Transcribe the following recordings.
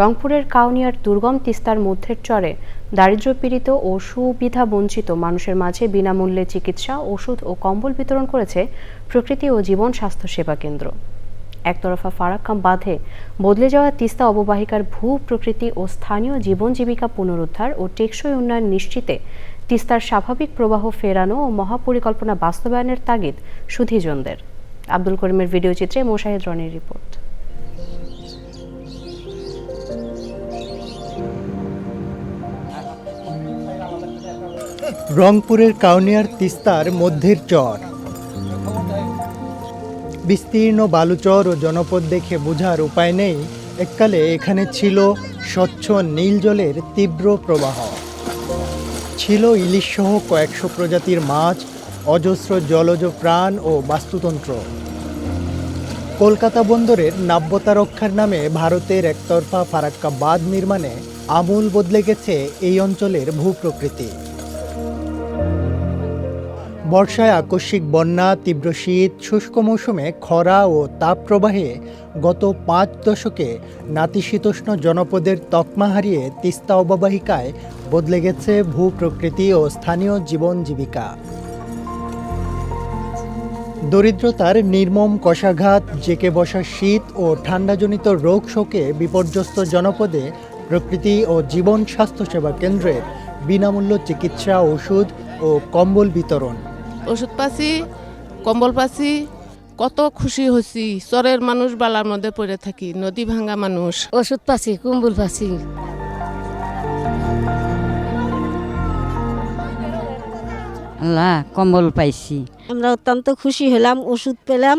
রংপুরের কাউনিয়ার দুর্গম তিস্তার মধ্যের চরে দারিদ্র্যপীড়িত ও সুবিধা বঞ্চিত মানুষের মাঝে বিনামূল্যে চিকিৎসা, ওষুধ ও কম্বল বিতরণ করেছে প্রকৃতি ও জীবন স্বাস্থ্য সেবা কেন্দ্র। একতরফা ফারাক্কাম বাঁধে বদলে যাওয়া তিস্তা অববাহিকার ভূ প্রকৃতি ও স্থানীয় জীবন জীবিকা পুনরুদ্ধার ও টেকসই উন্নয়ন নিশ্চিতে তিস্তার স্বাভাবিক প্রবাহ ফেরানো ও মহাপরিকল্পনা বাস্তবায়নের তাগিদ সুধীজনদের। আব্দুল করিমের ভিডিও চিত্রে মোশাহিদ রনির রিপোর্ট। রংপুরের কাউনিয়ার তিস্তার মধ্যের চর। বিস্তীর্ণ বালুচর ও জনপদ দেখে বোঝার উপায় নেই। এককালে এখানে ছিল স্বচ্ছ নীল জলের তীব্র প্রবাহ। ছিল ইলিশসহ কয়েকশো প্রজাতির মাছ, অজস্র জলজ প্রাণ ও বাস্তুতন্ত্র। কলকাতা বন্দরের নাব্যতা রক্ষার নামে ভারতের একতরফা ফারাক্কা বাঁধ নির্মাণে আমূল বদলে গেছে এই অঞ্চলের ভূপ্রকৃতি। বর্ষায় আকস্মিক বন্যা, তীব্র শীত, শুষ্ক মৌসুমে খরা ও তাপপ্রবাহে গত পাঁচ দশকে নাতিশীতোষ্ণ জনপদের তকমা হারিয়ে তিস্তা অববাহিকায় বদলে গেছে ভূপ্রকৃতি ও স্থানীয় জীবন জীবিকা। দরিদ্রতার নির্মম কষাঘাত, জেকে বসা শীত ও ঠান্ডাজনিত রোগ শোকে বিপর্যস্ত জনপদে প্রকৃতি ও জীবন স্বাস্থ্যসেবা কেন্দ্রের বিনামূল্য চিকিৎসা, ওষুধ ও কম্বল বিতরণ। ওষুধ পাচ্ছি কম্বল পাচ্ছি। কত খুশি হচ্ছি চরের মানুষ বালার মধ্যে পড়ে থাকি নদী ভাঙ্গা মানুষ। ওষুধ পাচ্ছি কম্বল পাচ্ছি। আল্লাহ কম্বল পাইছি। আমরা অত্যন্ত খুশি হলাম ওষুধ পেলাম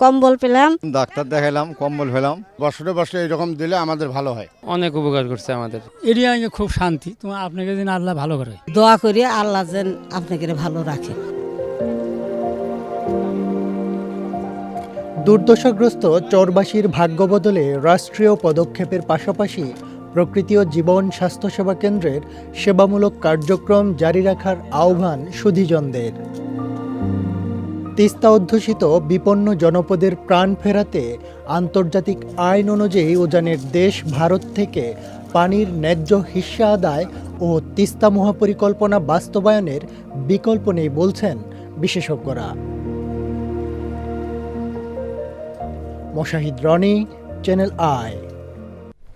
কম্বল পেলাম। ডাক্তার দেখালাম কম্বল পেলাম বছরে বছরে এরকম দিলে আমাদের ভালো হয়। অনেক উপকার করছে আমাদের। এরিয়া খুব শান্তি। তোমার আপনাকে যেন আল্লাহ ভালো করে। দোয়া করি আল্লাহ যেন আপনাকে ভালো রাখে। দুর্দশাগ্রস্ত চরবাসীর ভাগ্য বদলে রাষ্ট্রীয় পদক্ষেপের পাশাপাশি প্রকৃতি ও জীবন স্বাস্থ্যসেবা কেন্দ্রের সেবামূলক কার্যক্রম জারি রাখার আহ্বান সুধিজনদের। তিস্তা অধ্যুষিত বিপন্ন জনপদের প্রাণ ফেরাতে আন্তর্জাতিক আইন অনুযায়ী উজানের দেশ ভারত থেকে পানির ন্যায্য হিস্সা আদায় ও তিস্তা মহাপরিকল্পনা বাস্তবায়নের বিকল্প নেই বলছেন বিশেষজ্ঞরা। Moshahid Roni channel I